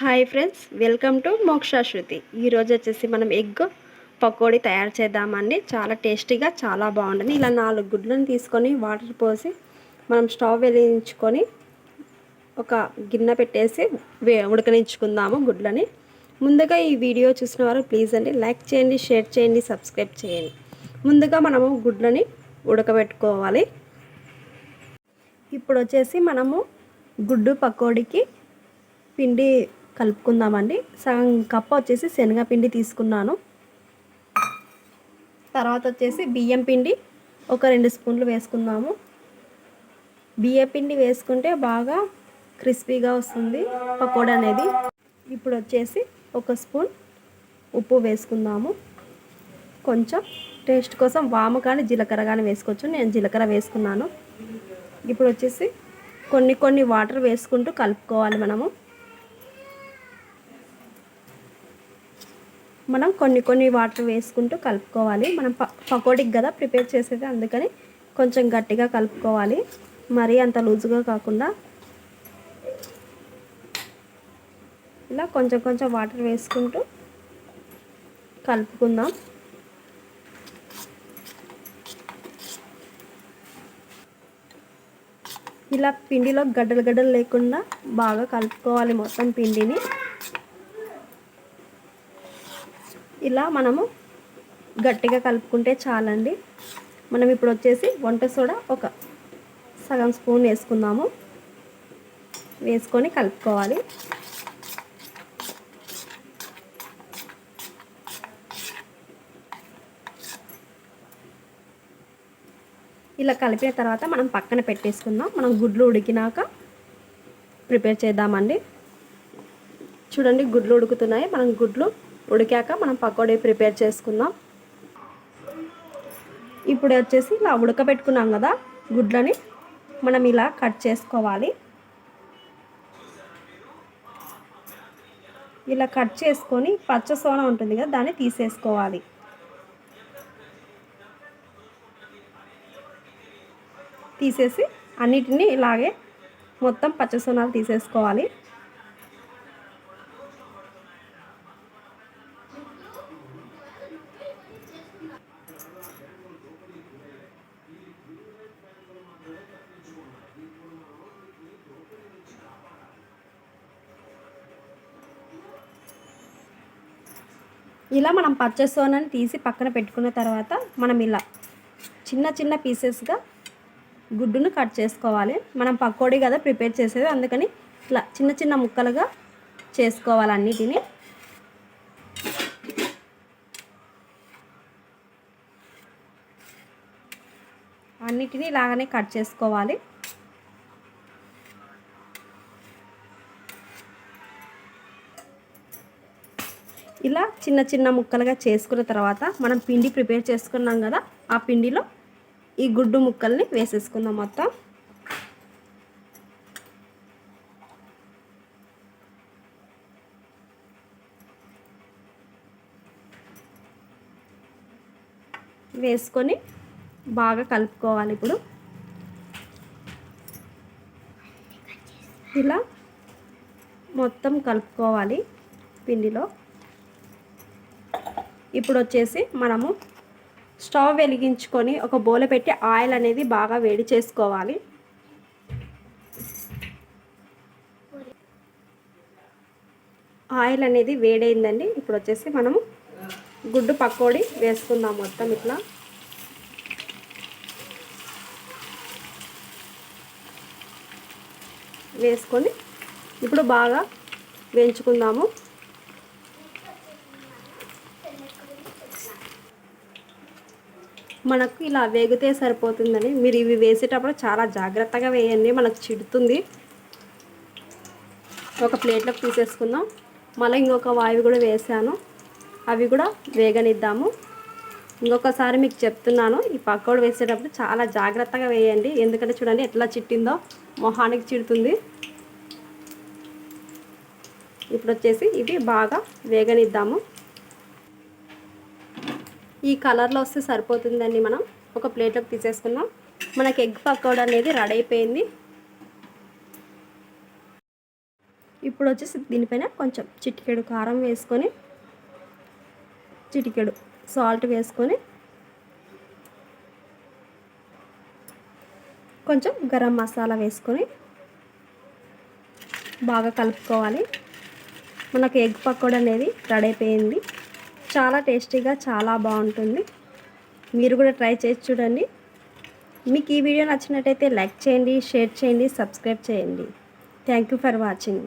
Hi friends welcome to మోక్ష శృతి. ఈరోజు వచ్చేసి మనం ఎగ్ పకోడీ తయారు చేద్దామండి. చాలా టేస్టీగా చాలా బాగుంటుంది. ఇలా నాలుగు గుడ్లను తీసుకొని వాటర్ పోసి మనం స్టవ్ వెలిగించుకొని ఒక గిన్నె పెట్టేసి ఉడకనించుకుందాము గుడ్లని. ముందుగా ఈ వీడియో చూసిన వారు ప్లీజ్ అండి లైక్ చేయండి షేర్ చేయండి సబ్స్క్రైబ్ చేయండి. ముందుగా మనము గుడ్లని ఉడకబెట్టుకోవాలి. ఇప్పుడు వచ్చేసి మనము గుడ్డు పకోడీకి పిండి కలుపుకుందామండి. సగం కప్ప వచ్చేసి శనగపిండి తీసుకున్నాను. తర్వాత వచ్చేసి బియ్యం పిండి ఒక రెండు స్పూన్లు వేసుకుందాము. బియ్య పిండి వేసుకుంటే బాగా క్రిస్పీగా వస్తుంది పకోడా అనేది. ఇప్పుడు వచ్చేసి ఒక స్పూన్ ఉప్పు వేసుకుందాము. కొంచెం టేస్ట్ కోసం వాము కానీ జీలకర్ర కానీ వేసుకోవచ్చు. నేను జీలకర్ర వేసుకున్నాను. ఇప్పుడు వచ్చేసి కొన్ని కొన్ని వాటర్ వేసుకుంటూ కలుపుకోవాలి మనము. మనం కొన్ని కొన్ని వాటర్ వేసుకుంటూ కలుపుకోవాలి. మనం ప పకోడీకి కదా ప్రిపేర్ చేసేది. అందుకని కొంచెం గట్టిగా కలుపుకోవాలి. మరీ అంత లూజుగా కాకుండా ఇలా కొంచెం కొంచెం వాటర్ వేసుకుంటూ కలుపుకుందాం. ఇలా పిండిలో గడ్డలు గడ్డలు లేకుండా బాగా కలుపుకోవాలి మొత్తం పిండిని. ఇలా మనము గట్టిగా కలుపుకుంటే చాలండి. మనం ఇప్పుడు వచ్చేసి వంట సోడా ఒక సగం స్పూన్ వేసుకుందాము. వేసుకొని కలుపుకోవాలి. ఇలా కలిపిన తర్వాత మనం పక్కన పెట్టేసుకుందాం. మనం గుడ్లు ఉడికినాక ప్రిపేర్ చేద్దామండి. చూడండి గుడ్లు ఉడుకుతున్నాయి. మనం గుడ్లు ఉడికాక మనం పకోడీ ప్రిపేర్ చేసుకుందాం. ఇప్పుడు వచ్చేసి ఇలా ఉడకబెట్టుకున్నాం కదా గుడ్లని మనం ఇలా కట్ చేసుకోవాలి. ఇలా కట్ చేసుకొని పచ్చ సోన ఉంటుంది కదా దాన్ని తీసేసుకోవాలి. తీసేసి అన్నిటినీ ఇలాగే మొత్తం పచ్చ సోనాలు తీసేసుకోవాలి. ఇలా మనం పచ్చ సోనని తీసి పక్కన పెట్టుకున్న తర్వాత మనం ఇలా చిన్న చిన్న పీసెస్గా గుడ్డును కట్ చేసుకోవాలి. మనం పకోడీ కదా ప్రిపేర్ చేసేది. అందుకని ఇట్లా చిన్న చిన్న ముక్కలుగా చేసుకోవాలి అన్నిటిని. అన్నిటినీ ఇలాగనే కట్ చేసుకోవాలి. ఇలా చిన్న చిన్న ముక్కలుగా చేసుకున్న తర్వాత మనం పిండి ప్రిపేర్ చేసుకున్నాం కదా ఆ పిండిలో ఈ గుడ్డు ముక్కల్ని వేసేసుకుందాం మొత్తం. వేసుకొని బాగా కలుపుకోవాలి ఇప్పుడు. ఇలా మొత్తం కలుపుకోవాలి పిండిలో. ఇప్పుడు వచ్చేసి మనము స్టవ్ వెలిగించుకొని ఒక బోల పెట్టి ఆయిల్ అనేది బాగా వేడి చేసుకోవాలి. ఆయిల్ అనేది వేడైందండి. ఇప్పుడు వచ్చేసి మనము గుడ్డు పకోడీ వేసుకుందాం మొత్తం ఇట్లా. వేసుకొని ఇప్పుడు బాగా వేయించుకుందాము. మనకు ఇలా వేగితే సరిపోతుందని మీరు ఇవి వేసేటప్పుడు చాలా జాగ్రత్తగా వేయండి మనకు చిడుతుంది. ఒక ప్లేట్లోకి తీసేసుకుందాం. మళ్ళీ ఇంకొక వాయువు కూడా వేసాను. అవి కూడా వేగనిద్దాము. ఇంకొకసారి మీకు చెప్తున్నాను ఈ పకోడు వేసేటప్పుడు చాలా జాగ్రత్తగా వేయండి. ఎందుకంటే చూడండి ఎట్లా చిట్టిందో మొహానికి చిడుతుంది. ఇప్పుడు వచ్చేసి ఇవి బాగా వేగనిద్దాము. ఈ కలర్లో వస్తే సరిపోతుందండి మనం. ఒక ప్లేట్లోకి తీసేసుకుందాం. మనకి ఎగ్ పకోడా అనేది రెడీ అయిపోయింది. ఇప్పుడు వచ్చేసి దీనిపైన కొంచెం చిటికెడు కారం వేసుకొని చిటికెడు సాల్ట్ వేసుకొని కొంచెం గరం మసాలా వేసుకొని బాగా కలుపుకోవాలి. మనకు ఎగ్ పకోడీ అనేది రెడీ అయిపోయింది. చాలా టేస్టీగా చాలా బాగుంటుంది. మీరు కూడా ట్రై చేసి చూడండి. మీకు ఈ వీడియో నచ్చినట్టయితే లైక్ చేయండి షేర్ చేయండి సబ్స్క్రైబ్ చేయండి. Thank you for watching.